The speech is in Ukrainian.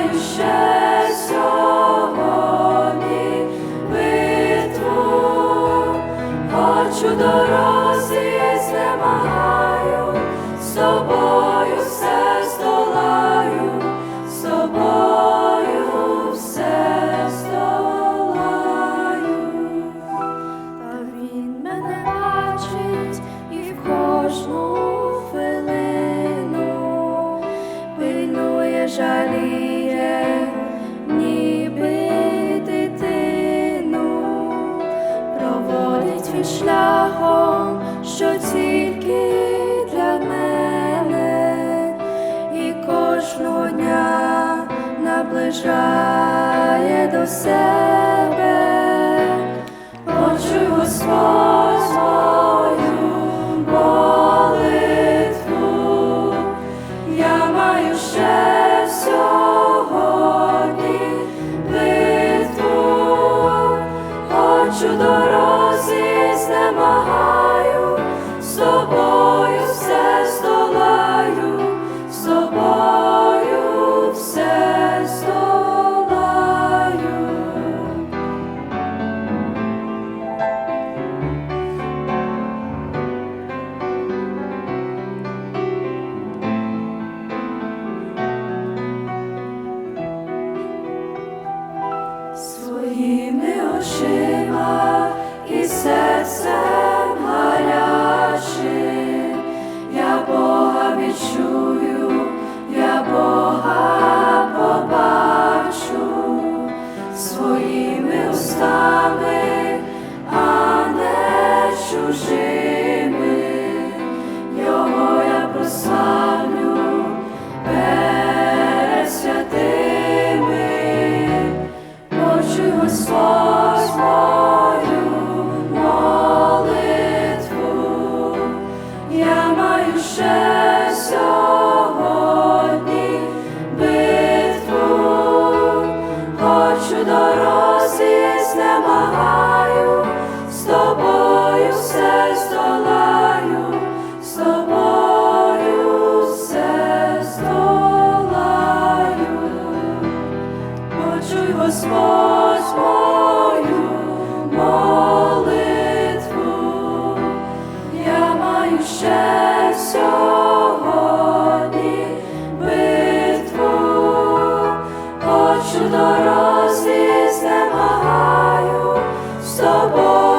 я ще сьогодні битву, хоч у дорозі знемагаю, з тобою все здолаю, з все здолаю. Та він мене бачить і в кожну хвилину пильнує, жаліє, шляхом, що тільки для мене, і кожного дня наближає до себе. Почуй Господь очима і серцем гарячим. Я Бога відчую, хоч